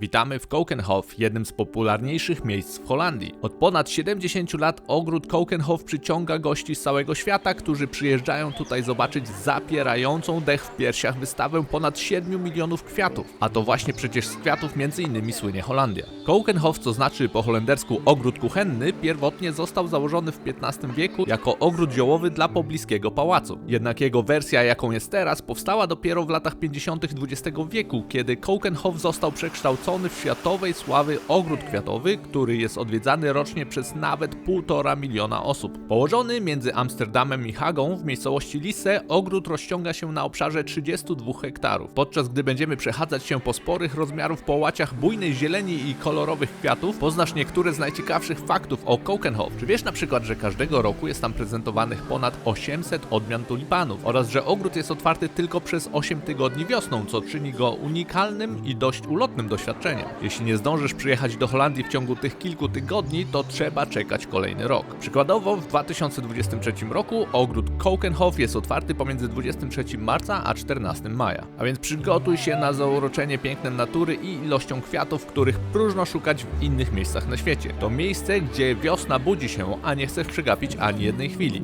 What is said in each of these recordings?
Witamy w Kokenhof, jednym z popularniejszych miejsc w Holandii. Od ponad 70 lat ogród Kokenhof przyciąga gości z całego świata, którzy przyjeżdżają tutaj zobaczyć zapierającą dech w piersiach wystawę ponad 7 milionów kwiatów. A to właśnie przecież z kwiatów innymi słynie Holandia. Kokenhof, co znaczy po holendersku ogród kuchenny, pierwotnie został założony w XV wieku jako ogród ziołowy dla pobliskiego pałacu. Jednak jego wersja, jaką jest teraz, powstała dopiero w latach 50. XX wieku, kiedy Kokenhof został przekształcony w światowej sławy ogród kwiatowy, który jest odwiedzany rocznie przez nawet półtora miliona osób. Położony między Amsterdamem i Hagą w miejscowości Lisse, ogród rozciąga się na obszarze 32 hektarów. Podczas gdy będziemy przechadzać się po sporych rozmiarów połaciach bujnej zieleni i kolorowych kwiatów, poznasz niektóre z najciekawszych faktów o Kokenhof. Czy wiesz na przykład, że każdego roku jest tam prezentowanych ponad 800 odmian tulipanów oraz że ogród jest otwarty tylko przez 8 tygodni wiosną, co czyni go unikalnym i dość ulotnym doświadczeniem. Jeśli nie zdążysz przyjechać do Holandii w ciągu tych kilku tygodni, to trzeba czekać kolejny rok. Przykładowo w 2023 roku ogród Kokenhof jest otwarty pomiędzy 23 marca a 14 maja. A więc przygotuj się na zauroczenie pięknem natury i ilością kwiatów, których próżno szukać w innych miejscach na świecie. To miejsce, gdzie wiosna budzi się, a nie chcesz przegapić ani jednej chwili.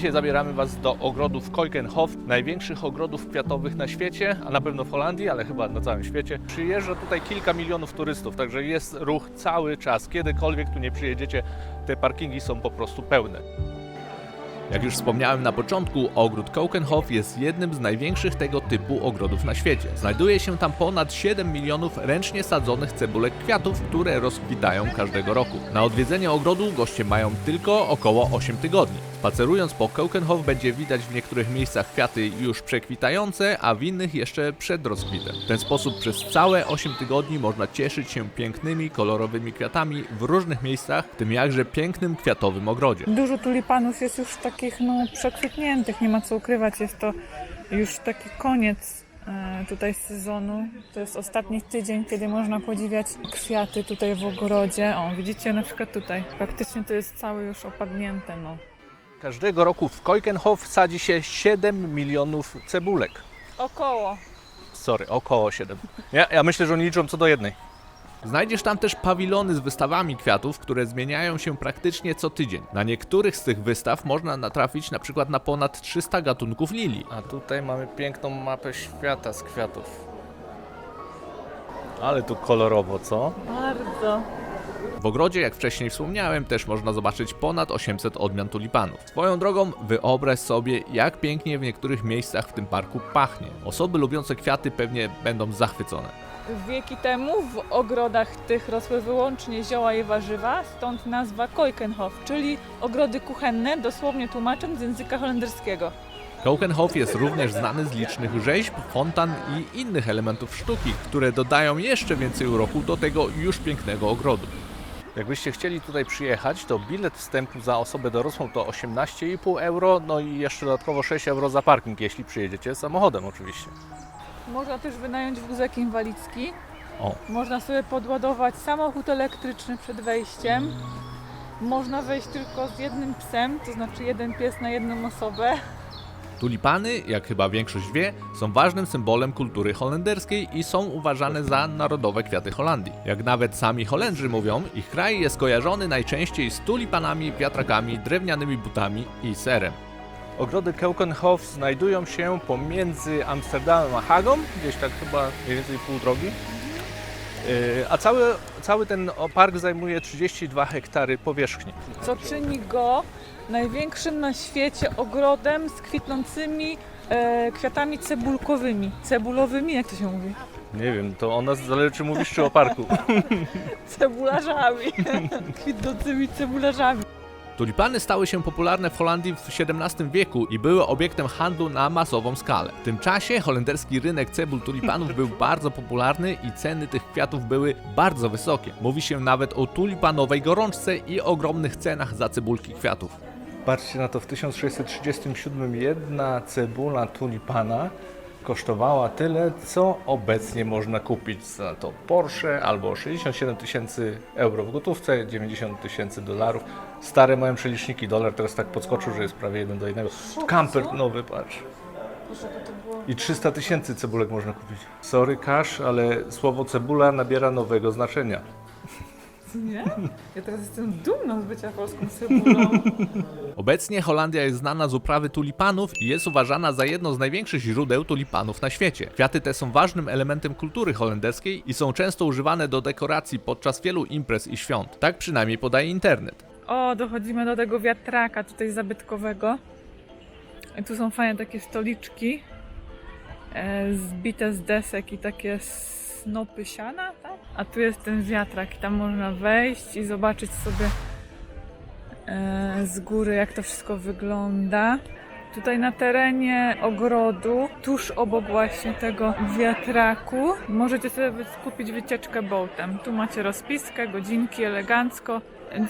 Dzisiaj zabieramy Was do ogrodów Keukenhof, największych ogrodów kwiatowych na świecie, a na pewno w Holandii, ale chyba na całym świecie. Przyjeżdża tutaj kilka milionów turystów, także jest ruch cały czas. Kiedykolwiek tu nie przyjedziecie, te parkingi są po prostu pełne. Jak już wspomniałem na początku, ogród Keukenhof jest jednym z największych tego typu ogrodów na świecie. Znajduje się tam ponad 7 milionów ręcznie sadzonych cebulek kwiatów, które rozkwitają każdego roku. Na odwiedzenie ogrodu goście mają tylko około 8 tygodni. Spacerując po Keukenhof będzie widać w niektórych miejscach kwiaty już przekwitające, a w innych jeszcze przed rozkwitem. W ten sposób przez całe 8 tygodni można cieszyć się pięknymi, kolorowymi kwiatami w różnych miejscach, w tym jakże pięknym kwiatowym ogrodzie. Dużo tulipanów jest już takich no, przekwitniętych, nie ma co ukrywać. Jest to już taki koniec e, tutaj sezonu. To jest ostatni tydzień, kiedy można podziwiać kwiaty tutaj w ogrodzie. O, widzicie na przykład tutaj. Praktycznie to jest całe już opadnięte. No. Każdego roku w Keukenhof sadzi się 7 milionów cebulek. Około. Sorry, około 7. Ja, ja myślę, że oni liczą co do jednej. Znajdziesz tam też pawilony z wystawami kwiatów, które zmieniają się praktycznie co tydzień. Na niektórych z tych wystaw można natrafić na przykład na ponad 300 gatunków lilii. A tutaj mamy piękną mapę świata z kwiatów. Ale tu kolorowo, co? Bardzo. W ogrodzie, jak wcześniej wspomniałem, też można zobaczyć ponad 800 odmian tulipanów. Swoją drogą, wyobraź sobie, jak pięknie w niektórych miejscach w tym parku pachnie. Osoby lubiące kwiaty pewnie będą zachwycone. Wieki temu w ogrodach tych rosły wyłącznie zioła i warzywa, stąd nazwa Keukenhof, czyli ogrody kuchenne, dosłownie tłumacząc z języka holenderskiego. Keukenhof jest również znany z licznych rzeźb, fontan i innych elementów sztuki, które dodają jeszcze więcej uroku do tego już pięknego ogrodu. Jakbyście chcieli tutaj przyjechać, to bilet wstępu za osobę dorosłą to 18,5 euro, no i jeszcze dodatkowo 6 euro za parking, jeśli przyjedziecie samochodem oczywiście. Można też wynająć wózek inwalidzki. O. Można sobie podładować samochód elektryczny przed wejściem. Można wejść tylko z jednym psem, to znaczy jeden pies na jedną osobę. Tulipany, jak chyba większość wie, są ważnym symbolem kultury holenderskiej i są uważane za narodowe kwiaty Holandii. Jak nawet sami Holendrzy mówią, ich kraj jest kojarzony najczęściej z tulipanami, wiatrakami, drewnianymi butami i serem. Ogrody Keukenhof znajdują się pomiędzy Amsterdamem a Hagą, gdzieś tak chyba mniej więcej pół drogi. A cały, cały ten park zajmuje 32 hektary powierzchni. Co czyni go największym na świecie ogrodem z kwitnącmi e, kwiatami cebulkowymi. Cebulowymi, jak to się mówi? Nie wiem, to o nas zależy czy mówisz czy o parku. Cebularzami. Kwitnącymi cebularzami. Tulipany stały się popularne w Holandii w XVII wieku i były obiektem handlu na masową skalę. W tym czasie holenderski rynek cebul tulipanów był bardzo popularny i ceny tych kwiatów były bardzo wysokie. Mówi się nawet o tulipanowej gorączce i ogromnych cenach za cebulki kwiatów. Patrzcie na to, w 1637 jedna cebula tulipana kosztowała tyle, co obecnie można kupić za to Porsche albo 67 tysięcy euro w gotówce, 90 tysięcy dolarów. Stare mają przeliczniki, dolar teraz tak podskoczył, że jest prawie jeden do jednego. Kamper nowy, patrz. I 300 tysięcy cebulek można kupić. Sorry, cash, ale słowo cebula nabiera nowego znaczenia. Nie? Ja teraz jestem dumna z bycia polską cebulą. Obecnie Holandia jest znana z uprawy tulipanów i jest uważana za jedno z największych źródeł tulipanów na świecie. Kwiaty te są ważnym elementem kultury holenderskiej i są często używane do dekoracji podczas wielu imprez i świąt. Tak przynajmniej podaje internet. O, dochodzimy do tego wiatraka tutaj zabytkowego. I tu są fajne takie stoliczki e, zbite z desek i takie snopy siana, tak? A tu jest ten wiatrak i tam można wejść i zobaczyć sobie z góry jak to wszystko wygląda. Tutaj na terenie ogrodu, tuż obok właśnie tego wiatraku, możecie sobie kupić wycieczkę boatem. Tu macie rozpiskę, godzinki, elegancko.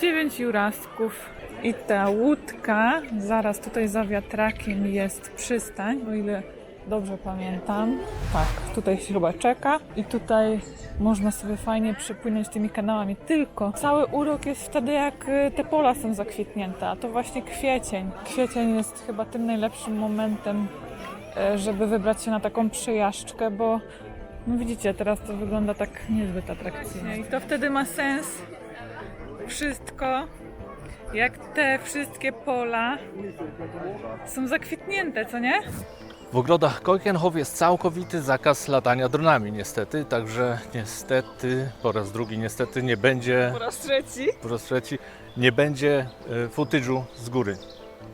9 jurasków. I ta łódka, zaraz tutaj za wiatrakiem jest przystań, o ile dobrze pamiętam. Tak, tutaj się chyba czeka i tutaj można sobie fajnie przepłynąć tymi kanałami. Tylko cały urok jest wtedy, jak y, te pola są zakwitnięte, a to właśnie kwiecień. Kwiecień jest chyba tym najlepszym momentem, e, żeby wybrać się na taką przejażdżkę, bo no widzicie, teraz to wygląda tak niezbyt atrakcyjnie. I to wtedy ma sens wszystko, jak te wszystkie pola są zakwitnięte, co nie? W ogrodach Keukenhof jest całkowity zakaz latania dronami, niestety, także niestety, po raz drugi niestety nie będzie, Po raz trzeci. po raz trzeci, nie będzie e, footage'u z góry.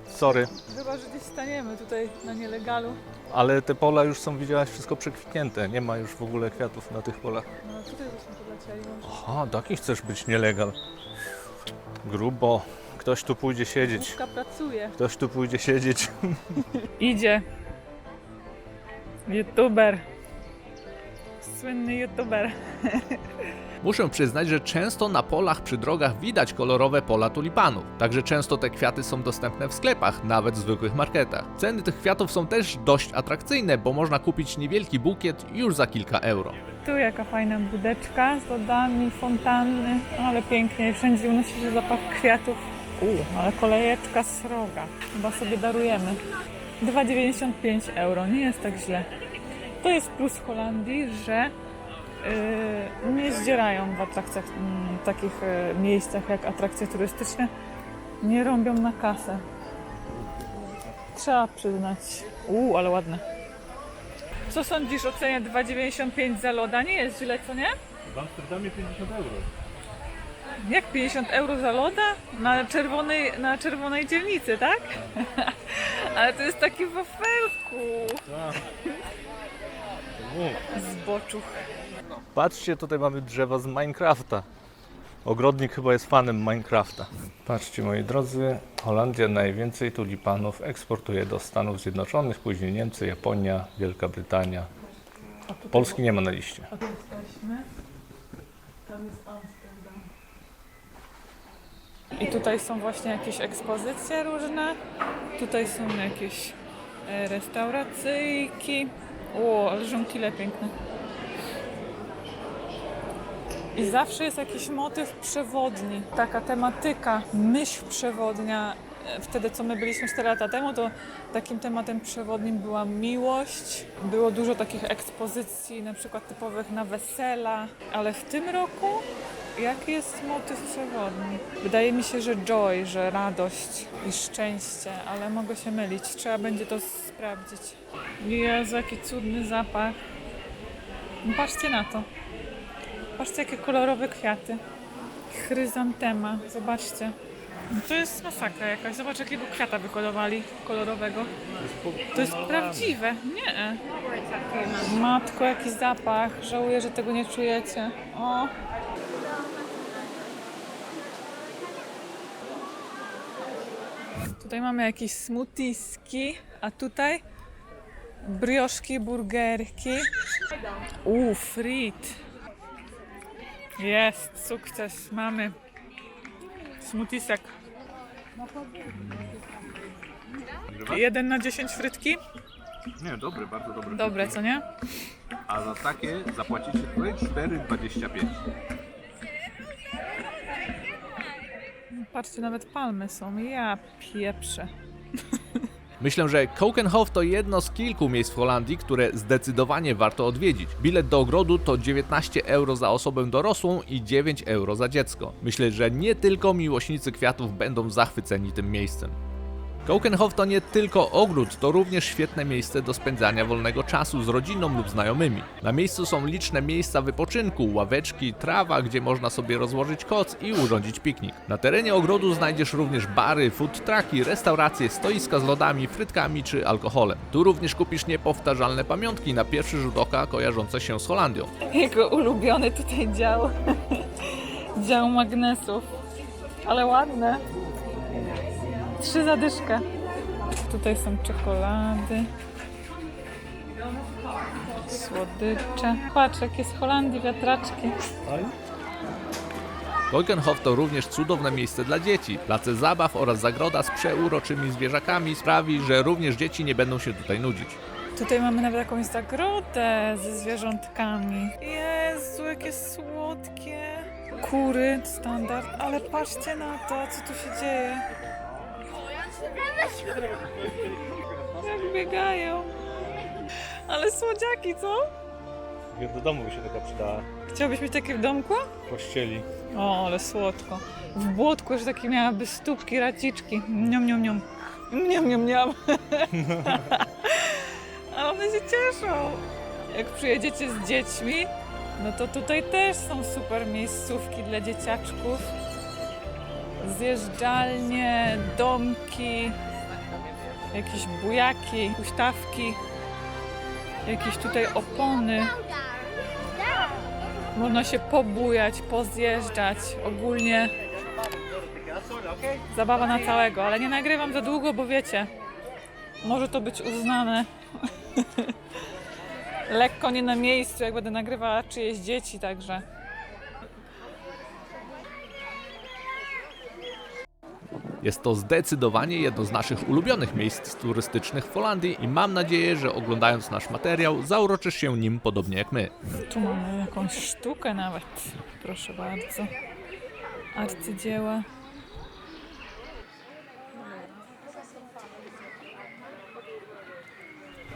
Sorry, Chyba, że gdzieś staniemy tutaj na nielegalu. ale te pola już są, widziałaś, wszystko przekwitnięte, nie ma już w ogóle kwiatów na tych polach. No tutaj żeśmy polecieli. Aha, taki chcesz być nielegal. Grubo. Ktoś tu pójdzie siedzieć. Łódka pracuje. Ktoś tu pójdzie siedzieć. Idzie. YouTuber. Słynny YouTuber. Muszę przyznać, że często na polach przy drogach widać kolorowe pola tulipanów. Także często te kwiaty są dostępne w sklepach, nawet w zwykłych marketach. Ceny tych kwiatów są też dość atrakcyjne, bo można kupić niewielki bukiet już za kilka euro. Tu jaka fajna budeczka z lodami, fontanny. Ale pięknie. Wszędzie unosi się zapach kwiatów. U, ale kolejeczka sroga. Chyba sobie darujemy. 2,95 euro. Nie jest tak źle. To jest plus Holandii, że yy, nie zdzierają w atrakcjach, mm, takich yy, miejscach jak atrakcje turystyczne. Nie rąbią na kasę. Trzeba przyznać. Uuu, ale ładne. Co sądzisz o cenie 2,95 za loda? Nie jest źle, co nie? W Amsterdamie 50 euro. Jak 50 euro za loda? Na czerwonej, na czerwonej dzielnicy, tak? Ale to jest taki w wafelku. Zboczuch. Patrzcie, tutaj mamy drzewa z Minecrafta. Ogrodnik chyba jest fanem Minecrafta. Patrzcie moi drodzy, Holandia najwięcej tulipanów eksportuje do Stanów Zjednoczonych, później Niemcy, Japonia, Wielka Brytania. Polski nie ma na liście. A tu jesteśmy. Tam jest Amsterdam. I tutaj są właśnie jakieś ekspozycje różne. Tutaj są jakieś e, restauracyjki. O, ale żonkile piękne. I zawsze jest jakiś motyw przewodni, taka tematyka, myśl przewodnia. E, Wtedy, co my byliśmy 4 lata temu, to takim tematem przewodnim była miłość. Było dużo takich ekspozycji, na przykład typowych na wesela, ale w tym roku jaki jest motyw przewodni? Wydaje mi się, że joy, że radość i szczęście, ale mogę się mylić. Trzeba będzie to sprawdzić. Jezu, jaki cudny zapach. No Patrzcie na to. Patrzcie, jakie kolorowe kwiaty. Chryzantema, zobaczcie. No To jest masakra jakaś. Zobacz, jakiego kwiata wykolorowali kolorowego. To jest prawdziwe. Nie. Matko, jaki zapach. Żałuję, że tego nie czujecie. O. Tutaj mamy jakieś smoothiski, a tutaj brioszki, burgerki. Uuu, frit. Jest, sukces, mamy smoothisek. Jeden na 10 frytki? Nie, dobry, bardzo dobry. Dobre, co nie? A za takie zapłacicie tutaj 4,25. Patrzcie, nawet palmy są. Ja pieprzę. Myślę, że Kokenhof to jedno z kilku miejsc w Holandii, które zdecydowanie warto odwiedzić. Bilet do ogrodu to 19 euro za osobę dorosłą i 9 euro za dziecko. Myślę, że nie tylko miłośnicy kwiatów będą zachwyceni tym miejscem. Kokenhof to nie tylko ogród, to również świetne miejsce do spędzania wolnego czasu z rodziną lub znajomymi. Na miejscu są liczne miejsca wypoczynku, ławeczki, trawa, gdzie można sobie rozłożyć koc i urządzić piknik. Na terenie ogrodu znajdziesz również bary, food trucki, restauracje, stoiska z lodami, frytkami czy alkoholem. Tu również kupisz niepowtarzalne pamiątki na pierwszy rzut oka kojarzące się z Holandią. Jego ulubiony tutaj dział. dział magnesów. Ale ładne. Trzy zadyszka. Tutaj są czekolady. Słodycze. Patrz, jakie z Holandii wiatraczki. Kokenhof to również cudowne miejsce dla dzieci. Place zabaw oraz zagroda z przeuroczymi zwierzakami sprawi, że również dzieci nie będą się tutaj nudzić. Tutaj mamy nawet jakąś zagrodę ze zwierzątkami. Jezu, jakie słodkie. Kury, standard, ale patrzcie na to, co tu się dzieje. Jak biegają. Ale słodziaki, co? Do domu by się taka przydała. Chciałbyś mieć takie w domku? W pościeli. O, ale słodko. W błotku już takie miałaby stópki, raciczki. Niom, niom, niom. Niom, niom, niom. A one się cieszą. Jak przyjedziecie z dziećmi, no to tutaj też są super miejscówki dla dzieciaczków. Zjeżdżalnie, domki, jakieś bujaki, huśtawki, jakieś tutaj opony. Można się pobujać, pozjeżdżać, ogólnie. Zabawa na całego, ale nie nagrywam za długo, bo wiecie, może to być uznane. Lekko nie na miejscu, jak będę nagrywała czyjeś dzieci, także Jest to zdecydowanie jedno z naszych ulubionych miejsc turystycznych w Holandii i mam nadzieję, że oglądając nasz materiał zauroczysz się nim podobnie jak my. tu mamy jakąś sztukę nawet, proszę bardzo, arcydzieła.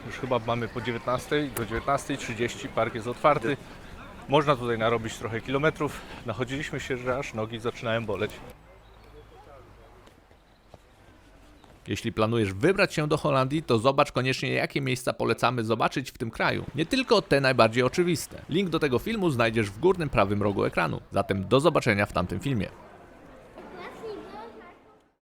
Już chyba mamy po 19, do 19.30 park jest otwarty. Można tutaj narobić trochę kilometrów. Nachodziliśmy się, że aż nogi zaczynają boleć. Jeśli planujesz wybrać się do Holandii, to zobacz koniecznie jakie miejsca polecamy zobaczyć w tym kraju. Nie tylko te najbardziej oczywiste. Link do tego filmu znajdziesz w górnym prawym rogu ekranu. Zatem do zobaczenia w tamtym filmie.